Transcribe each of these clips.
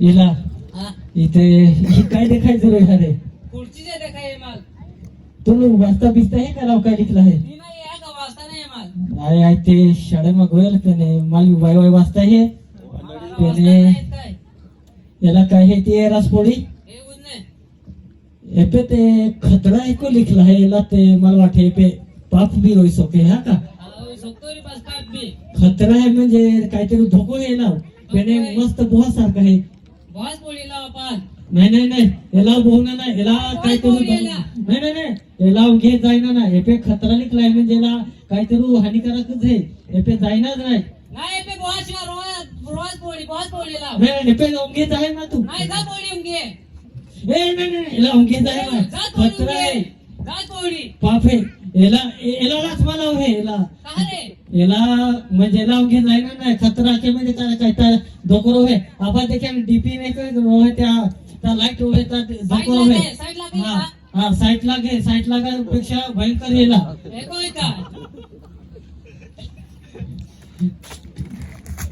हिला इथे ही काय देखायचं रे अरे खुर्चीचे देखाय माल. तुम्ही वाचता बिचता हे का काय लिखलं आहे? मी नाही आहे का वाचता नाही माल? आहे आहे ते शाळेમાં गोयल त्याने. माली वाय वाय वाचता हे. काय? याला काय हे ते रासपोळी हे एपे ते खतरा एको लिखला है याला ते मला वाटते एपे पाप बी होई सके हा का? खतरा आहे म्हणजे काहीतरी धोको आहे ना त्याने मस्त बोहा सारखं आहे. बॉस बोलीला आपण. नाही नाही नाही. याला नाही. याला धोको- याला. नाही नाही नाही. याला घे जाईना ना एपे खतरा लिखलाय म्हणजे याला काहीतरी हानिकारकच आहे. एपे जाईनाच नाही. नाही पे बॉस रोज रोज बोली बॉस बोलीला नाही नाही, एपे उंगे जाय ना तू. नाही जा बोली उंगे. ए नाही नाही याला उंगे जाय ना खतरा आहे. जा बोली पाप याला याला लाच मला आहे याला. याला म्हणजे उगे जायना नाही खतरा के म्हणजे काय काय त्या धोको है आपण देखील आम्ही डीपी नाही काय रोहे त्या त्या लाइट रोहे त्या धोको साईडला है हा? हा साईट लागे साईट लागापेक्षा भयंकर येला.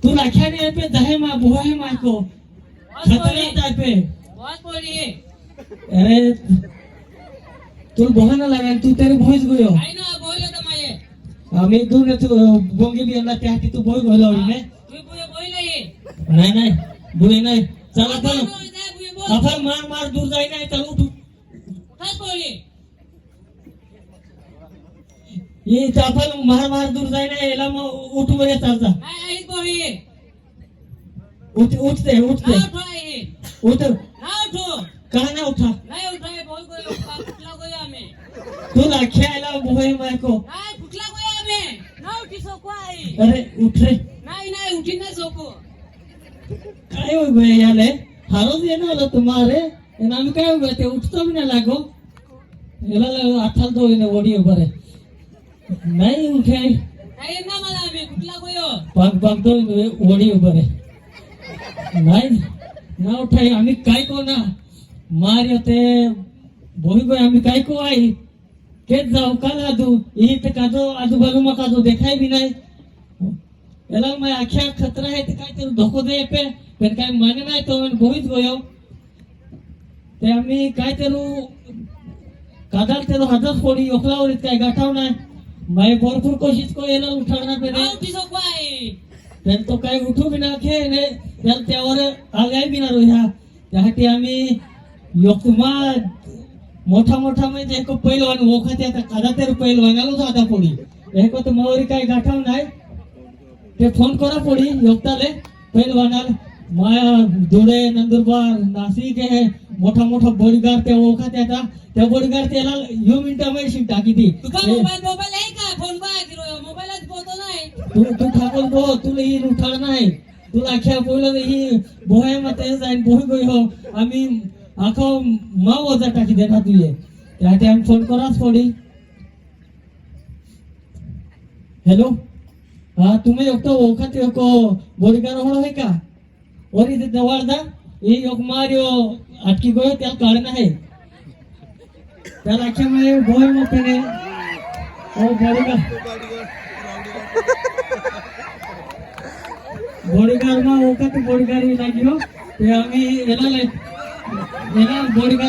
तू राख्याने पे जाहे मा बुआ है मा को बॉस खतरा पे अरे तू बोहा ना लागे तू तेरे भोज गयो नाही ना बोलले तर माये। आम्ही दोन तू बोंगे बी यांना त्या हाती तू बोय घालव ने तू पुढे बोलले ये। नाही नाही नाही। चला बोल, चला। बोल, बोल. मार मार दूर जाई नाही चल उठू उठाच बोली। ये आपण मार मार दूर जाई नाही याला मग उठू बरे चालता नाही आहे बोली। उठ उठते उठते उठ उठो। का ना उठा? नाही उठाय बोल गोय कुठला गोय आम्ही तू खेळायला बोहे मायको नाही कुठला गोय आम्ही? ना उठी सोको आहे अरे उठ रे. नाही नाही उठी ना सोको काय गए याले? हारोच येणं आलं तुम्हारे. आणि आम्ही काय उभे ते उठतो बी नाही लागो. याला आठाल तो येणे वडी बरे नाही उठे. पाक पाक तो वडी बरे नाही ना उठाई आम्ही काय को ना मार बोही गो आम्ही काय को आई केच जाऊ का लादू ही ते काजो आजूबाजू मग काजो देखाय बी नाही. याला मग अख्या खतरा आहे ते काय तर धोको दे पे पण काय माने नाही तो आणि बोहीच गोयो ते आम्ही काय तेरू कादाल तेरो हातच फोडी ओखलावर काय गाठाव नाही. माय भरपूर कोशिश को याला उठावणार पे ना आहे तर तो काही उठू बी नाखे ने तर त्यावर आगाय बी ना ह्या त्यासाठी आम्ही योकमा मोठा मोठा म्हणजे एक पैलवान ओखा त्या कादा तर पैलवान आलो आता पोडी एक तर मवरी काही गाठाव नाही. ते फोन करा पोडी योगताले. पैलवानाल माया धुळे नंदुरबार नाशिक हे मोठा मोठा बोडीगार त्या ओखा त्याचा त्या बोडीगार त्याला ह्यो मिनिटामध्ये शिक टाकी ती. तुका मोबाईल मोबाईल आहे का? फोन बघ मोबाईलात बोलतो नाही. तू तू ठाकूर बो तुला ही उठाळ नाही. तुला अख्या बोललं ही बोहे मते जाईन बोहे हो. आम्ही आखो मा वजा टाकी देणार तुझे त्यासाठी आम्ही फोन कराच पडी हॅलो हा तुम्ही एकटो ओळखत एको बोरीगार होळ आहे का ओरी ते जवळदा हे योग मार्यो अटकी गोयो त्याला कारण आहे त्याला अख्यामुळे बोहे मोठ्याने ओ बोरीगार બોડીગાર માં વખત બોડીગારી લાગ્યો તે અમે એના લઈ याला बोडगा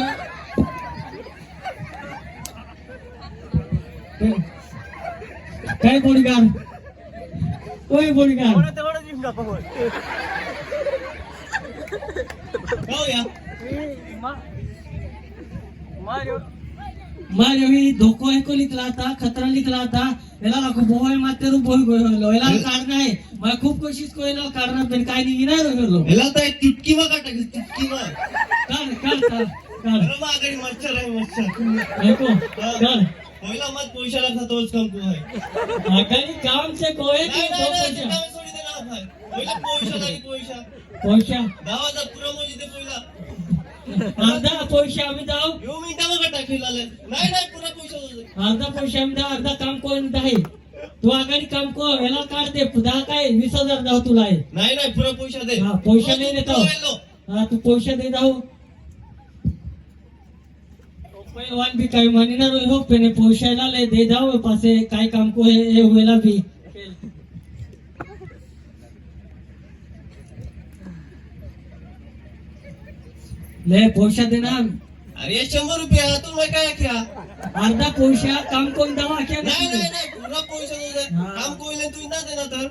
काय बोडगा ओय बोडगा मार्यो धोको ऐकून निघला आता खतरा निघला आता. याला बोय मात्र बोल गोयलो याला कारण आहे. मला खूप कोशिश कोयला कारण पण काय निघणार तर चुटकी बघा टाकली चुटकी बघ काढ काढ काढ काढ अरे मागणी मच्छर आहे मच्छर एको काढ पहिला मत पैशाला खातोच काम तू आहे. आकानी काम से की ते पैसा सोडी. पहिला म्हणजे पहिला अर्धा पैसा आम्ही जाऊ. बघा टाकीला आलाय. नाही नाही पुरा. अर्धा पैसा आम्ही जाऊ अर्धा काम कोण आहे तू आगाडी काम को याला काढ दे. दहा काय वीस हजार जाऊ तुला. आहे नाही नाही पुरा पैसा दे. हा, पैसा नाही देतो. हा तू पैसा दे जाऊ. पैलवान भी काय मानिना रोय हो पेने पैशाला ले दे जाओ पासे काय काम को हे हे हुएला भी ले पैसा देना अरे ये शंभर रुपया तुम मैं काय क्या? अर्धा पैसा काम कोण दवा क्या? नाही नाही नाही पुरा पैसा दे दे. हा. काम कोइले तू ना देना तर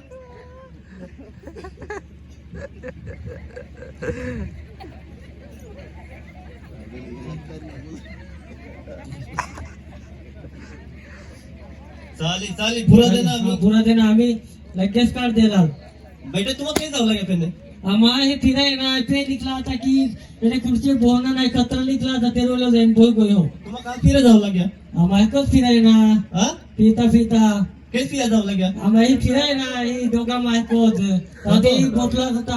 चालेल चालेल पुरा देना हाँ, आम्ही. पूरा देना आम्ही. लगेच कार्ड देणार. बेटा तुम्हाला काही जावं लागेल पेन आम्हा हे फिराय ना. पे निकला आता की त्याने खुर्ची बोहना नाही कत्र निकला आता ते रोलो जाईन बोल गयो तुम्हाला काम फिरा जावं लागेल. आम्हा एकच फिराय ना. हा? फिरता फिरता. काही फिरा जावं लागेल. आम्हा ही फिराय ना. ही दोघा मायकोच ते बोटला होता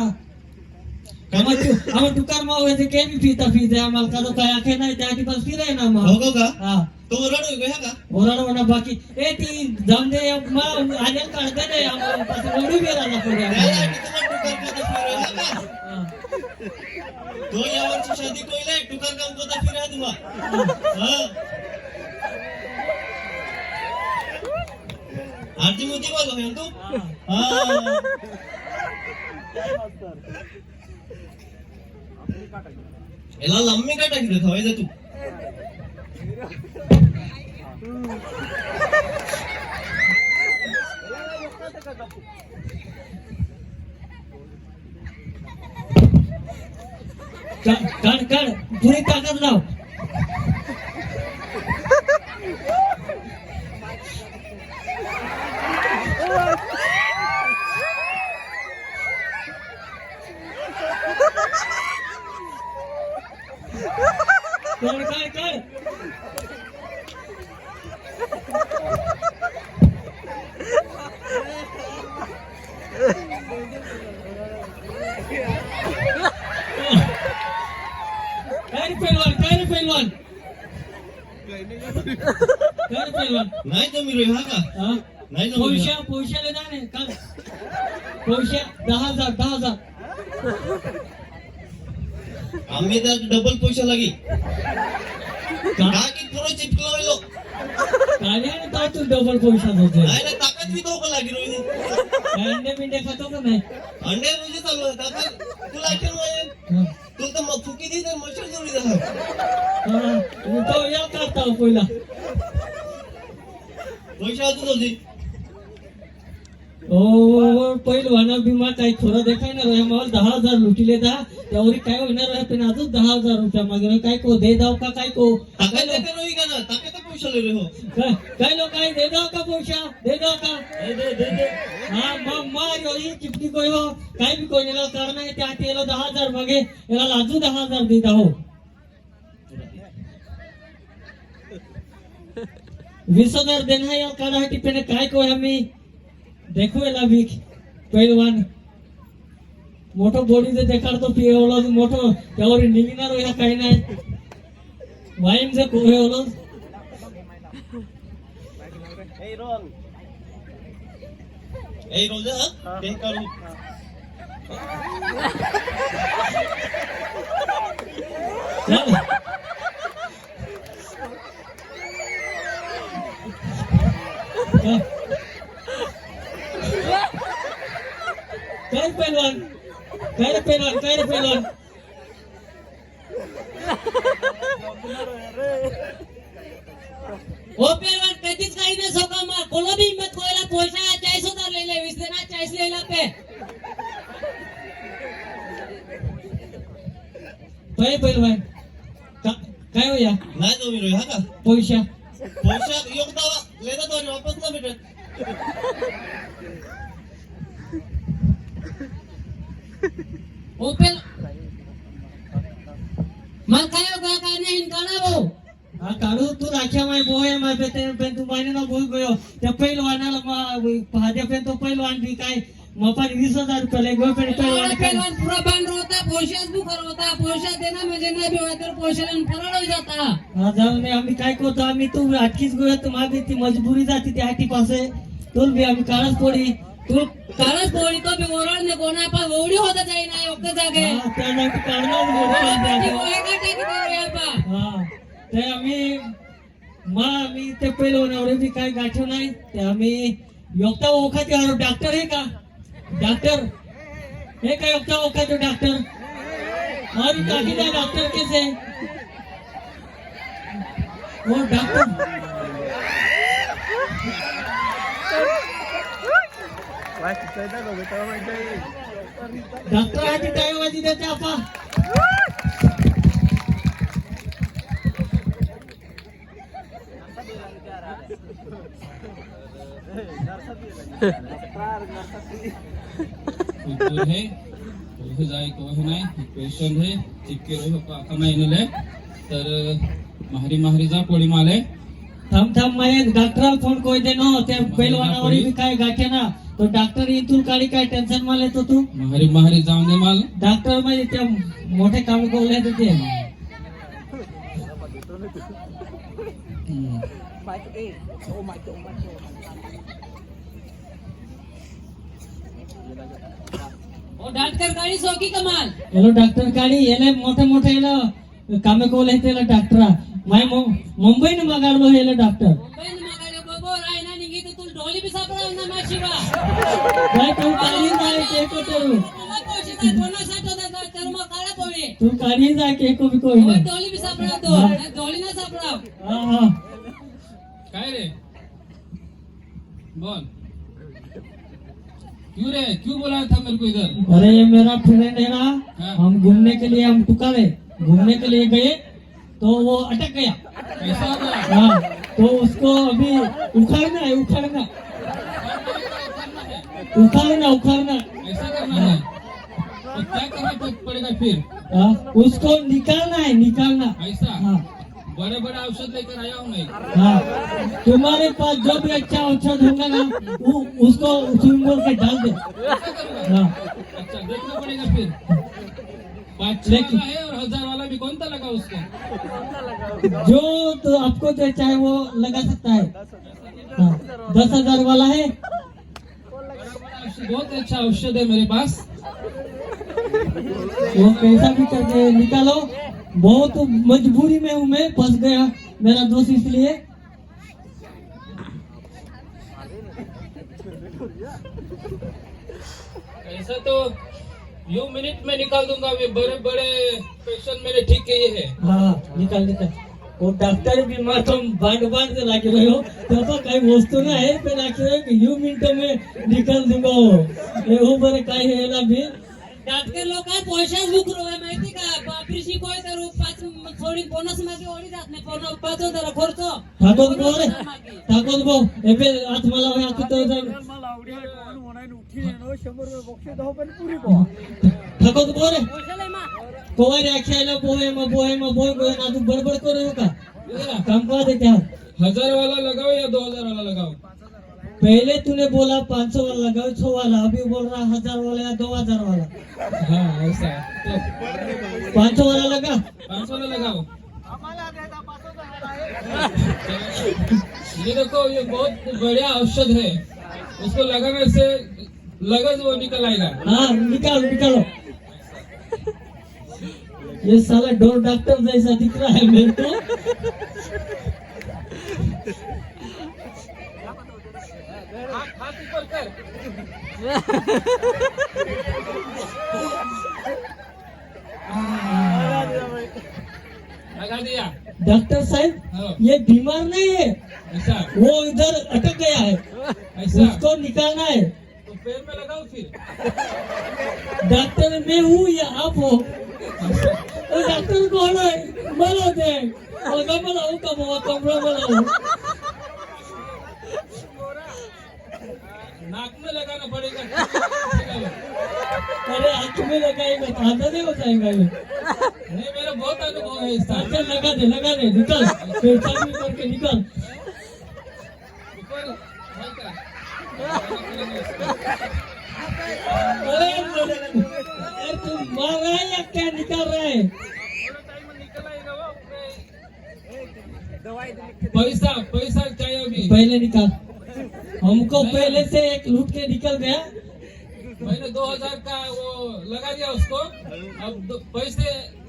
आम्हा तू आम्हा दुकान माव होते के बी फिरता फिरते आम्हाला का काय आखे नाही त्या बस फिराय ना हो मग का का? हा. तो रडू गया का? ओरड म्हणा बाकी ए ती जाऊन दे मग आलेल काढते नाही आम्हाला वेळ आला पुढे हा. तो या वर्षी शादी कोइले टुकार काम कोता फिरा तुम्हाला हा. आरती मोती बोल हो तू? हा. हा. याला लम्मी काय टाकी खवायचं तू. काढ काढ काढ. पुरी ताकद लाव. नाही जमी रे हा का नाही जमी पैशा पैशाले जाणे काल पैशा दहा हज़ार दहा हज़ार आम्ही तर डबल पैसा लागी का- का की पुरो चिपकलो काय आणि काय तू डबल पैसा नाही. ना ताकद रोहिणी काय अंडे बिंडे खातो का नाही? अंडे रोजी चालू आहे ताकद तुला हा. तर मग दी तर मच्छर झाला हा. मी तो या करता पहिला पैसा अजून होती. ओ पहिलवाना भीमा काही थोडं देखायणार आहे मला दहा हजार लुटिले दहा त्यावर काय होणार आहे? पण अजून दहा हजार रुपया मागे काय को दे दाव का काय को? काय ताकद देते का ना ताकद पैसा ले रे हो. काय काय लोक काय दे दाव का पैसा दे दाव का? दे दे दे दे. हा मग मार यो ही चिपटी कोई हो. काय भी कोई नेला कारण आहे त्या तेला दहा हजार मागे. याला लाजू दहा हजार देता हो वीस हजार देना या काढा टिपेने काय को आम्ही? देखो याला वीक. पहिलवान मोठं बॉडीचे देखाडतो पिवलं मोठं त्यावर निघणार या काही नाही. वाईमचे कोहेवलं ए रोज हा ते काढू काय पहिलवान काय रे पहिलवान काय रे पहिलवान ओ पेलवान कधीच काही नाही सोका मा कोलो भी हिम्मत कोयला पैसा चाळीस हजार ले ले वीस देना चाळीस लेला पे काय पहिलवान का- काय हो या नाही जमी रे हा का पैसा पैसा योगदान लेदा तो वापस ना भेटत ओ पेल मग काय हो का काय नाही काढा भाऊ हा काढू तू राख्या माय बोय माय पे ते पे तू मायने ना बोल गयो त्या मा- तो भी मपान वीस हजार रुपये पहिलवान पुरा होता पैशाच बुखर होता देना म्हणजे नाही भी होय तर पैशाला फराळ होई जाता. आम्ही काय करतो आम्ही तू तर माझी ती मजबुरी जाती त्या हाटी पासे. तुल बी आम्ही काळच पडी तू काळच पोळी तो ओरड ने कोणा पा ओवडी होता जाई नाही ओके जागे. काढणार ते आम्ही मा आम्ही ते पहिलं एवढे बी काय गाठव नाही ते आम्ही योगता आलो डॉक्टर आहे का? डॉक्टर हे काय का होता तो डॉक्टर? और काकी का डॉक्टर कैसे? वो डॉक्टर. डॉक्टर आधी टाइम वाजी देते आपा. कुलपूर है। कोही जाय कोही नाही पेशंट है चिक्के रोह कमाईनले तर माहरी माहरी जा पोळी माले थम थम मैं डॉक्टर फोन कोई देनो ते पहलवानावर भी काय गाठे ना? तो डॉक्टर इथून काढी काय टेन्शन माले तो तू? माहरी माहरी जाऊन दे माल। डॉक्टर म्हणजे त्या मोठे काम कोले ते हम्म. वो डॉक्टर गाडी सोकी कमाल। हेलो डॉक्टर काढी येले मोठे मोठे येलं कामे कोले त्याला डॉक्टर। माय मुंबईने मागाडलो हेले डॉक्टर। मुंबईन मागाडे बबो रायना निघी तर तुला ढोली बी सापडा ना मा शिवा। काय तू जाय को तू तर तू के को कोई ढोली बी सापडा तो ढोली ना सापडा हा हा। काय रे? बोल। क्यों रे क्यों बुलाया था मेरे को इधर? अरे ये मेरा फ्रेंड है ना हाँ। हम घूमने के लिए हम टुकाले घूमने के लिए गए तो वो अटक गया। कैसा हाँ तो उसको अभी उखाड़ना है उखाड़ना। उखाड़ना उखाड़ना। ऐसा करना है? तो क्या करना पड़ेगा फिर? हाँ, उसको निकालना है निकालना। ऐसा? हाँ। बड़े बड़े औषध लेकर आया हूँ मैं हाँ. तुम्हारे पास जो भी अच्छा औषध होगा ना वो उसको स्विमिंग पूल के डाल दे. हाँ. अच्छा देखना पड़ेगा फिर. पाँच है और हजार वाला भी कौन सा लगा उसको? जो तो आपको जो चाहे वो लगा सकता है. हाँ. दस हजार वाला है. बहुत अच्छा औषध है मेरे पास। वो कैसा भी करके निकालो. बहुत मजबूरी में हूँ मैं फंस गया मेरा दोस्त इसलिए। ऐसा तो यू मिनट में निकाल दूँगा अभी बड़े बड़े पेशेंट मेरे ठीक किए हैं हाँ। निकाल निकाल। वो डॉक्टर बीमार तुम बाँध बाँध के लाके रहे हो। तो तो काही वस्तू ना है पे लाके रहे कि यू मिनट में निकाल दूँगा वो। ये वो बरे काय है ना भी। डॉक्टर लोक पैशाच बुकरो आहे माहिती का बापरी शिकवाय तर पाच थोडी बोनस मागे ओढी जात नाही पण पाच हजार खर्च ठाकोर बोनस बोल हजार मागे. ठाकोर बो एपे आत मला होय आता तो जर ठाकोर बोल रे पैशाला मा कोई रे खेला बोए में बोए में बोए बोए ना तू बड़बड़ कर रहे हो का काम कर दे क्या हजार वाला लगाओ या दो हजार वाला लगाओ पहले तूने बोला पाँच सौ वाला लगाओ छो वाला अभी बोल रहा हज़ार वाला या दो हज़ार वाला। हाँ ऐसा तो पाँच सौ वाला लगा। पाँच वाला लगाओ। ये देखो ये बहुत बढ़िया औषध है। उसको लगाने से लगज वो निकल आएगा। हाँ निकालो निकालो। ये साला डोर डॉक्टर जैसा दिख रहा है मेरे को। डॉक्टर साहब हाँ, ये बीमार नहीं है ऐसा वो इधर अटक गया है. ऐसा उसको निकालना है. तो पैर में लगाओ फिर. डॉक्टर मैं हूँ या आप हो. डॉक्टर कौन है मला दे अलगा मला हो का बाबा कमरा मला नाक में लगाना पड़ेगा अरे आँख में लगाएगा तो आधा नहीं हो जाएगा ये नहीं मेरा बहुत अनुभव है इसका अच्छा लगा दे लगा दे निकल. पहचान भी करके निकल. अरे तुम मार रहा है या क्या निकल रहा है पैसा पैसा चाहिए अभी पहले निकाल. हमको पहले से एक लूट के निकल गया। मैंने दो हज़ार का वो लगा दिया उसको। अब पैसे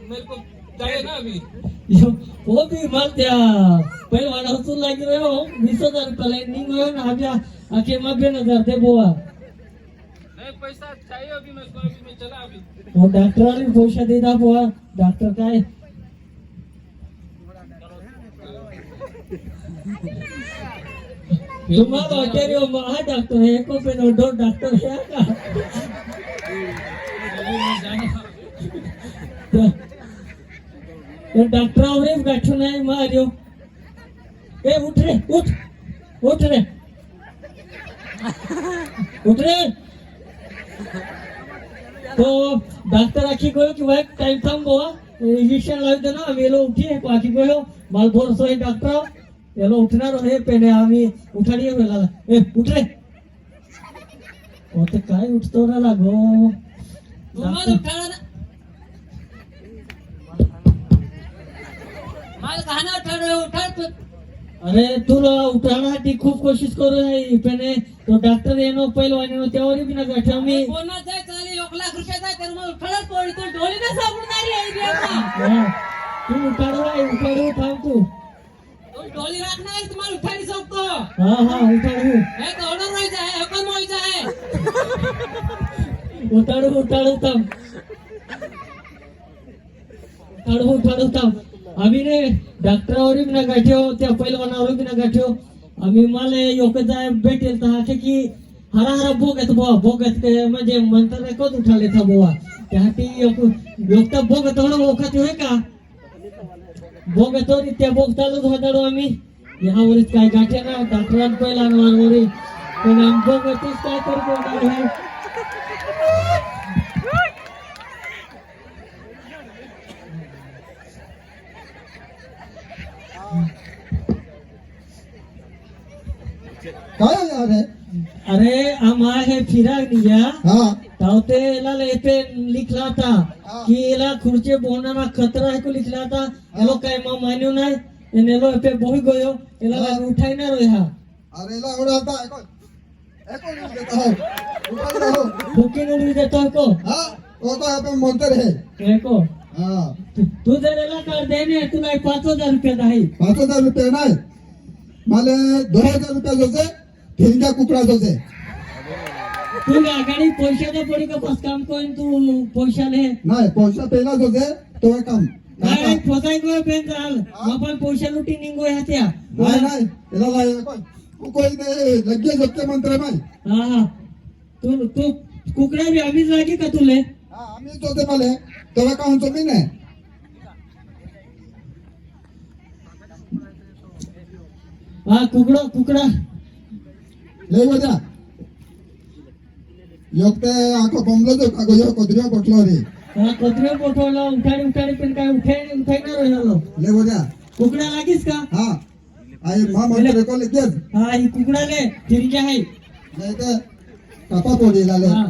मेरे को चाहिए ना अभी। वो भी मर गया पहले वाला हसूल लग रहे हो बीस हज़ार रुपये लाइनिंग हो ना माफ़ी हज़ार दे बोआ। नहीं नहीं पैसा चाहिए अभी मेरे को अभी मैं चला अभी। वो डॉक्टरांनी पैसा दे दा बुवा डॉक्टर काय तुम्हाला वाटेल हो, महा डॉक्टर है को पे नो दो डॉक्टर है का अभी डॉक्टर जाना तो डॉक्टरावर गाठो ए उठ रे उठ उठ रे। उठ रे। तो डॉक्टर आखी गयो कि भाई टाइम थांब बुवा इंजेक्शन लावी देना मेलो आम्ही उठी आखी गयो हो, माल बोरसो है डॉक्टर। एलो उठणार हे पेने आम्ही उठाडी वेळेला ए उठ रे. ते काय उठतो ना. लागो अरे तुला उठाण्यासाठी खूप कोशिश करू आहे पेने तो डॉक्टर येणं पहिलवान येणं त्यावर बी ना गाठा मी. कोणाच जाय चाले? एक लाख रुपये जाय तर मग तर डोळी ना सापडणारी. तू उठाडू उठाडू थांब तो. डोळी राखणार तुम्हाला उठाडी सांगतो हा हा उठाडू. हे तोडून व्हायचं आहे हे पण व्हायचं आहे? उठाडू उठाडू थांब. उठाडू उठाडू थांब. आम्ही रे डॉक्टरावर बी ना गाठ्यो त्या पहिलवानावर बी ना गाठ्यो आम्ही मला योक जाय भेटेल तर हा की हरा हरा बोग येतो बुवा बोग येत काय म्हणजे म्हणतात ना कधी उठाले था बुवा. त्यासाठी योग योग तर बोग येतो ना ओखात होय का भोगतो रे त्या भोगतालच चालूच होताडो आम्ही. यावरीच काय गाठ्या ना डॉक्टरांत पहिला आणवारी पण आम बोग येतोच काय करतो आहे. काय यार अरे हम आए हैं फिराक दिया हाँ तावते एला पे लिखला था. कि एला खुर्चे बोहना खतरा है को लिखला था एलो काय मा मान्यो नाही? एने एलो पे बोही गयो. एला हाँ. उठाई ना रोया अरे ला उड़ा था एको एको नहीं देता. हो उठा रहो फुकी नुली देतो को हाँ? वो तो यहाँ पे मोटर है एको हाँ. तू- तू जर एला कर देने तुला एक पाच हजार रुपये दाही पाच हजार रुपये नाही. मला दोन हजार रुपये जोसे ठेंगा कुकड़ा जोसे तू आगाडी पैशाच्या पडी का पास काम कोण तू पैशाले नाही पैसा पहिला जोसे तो हे काम काय नाही फसाई गो बेन चाल आपण पैसा लुटी निघो ह्या त्या नाही याला ला एको तू कोई ने लगे जोते मंत्र नाही हा हा तू तू कुकड्या बी आम्हीच लागे का तुले हाँ आम्ही जोते माले तो हे काम जमीन है हा कुकडा कुकडा ले बमलो जो कागो यो कोदरियो पटलो रे हा कचरे पोठवला. उठाडी उठाडी पण काय उठाई उठाईणार राहिलो ले बजा कुकडा लागीस का? हाँ. आई माँ मंत्र को लेके हा ही कुकडाले तिरकी आहे. नाही तर कापा पोडी लाले हा.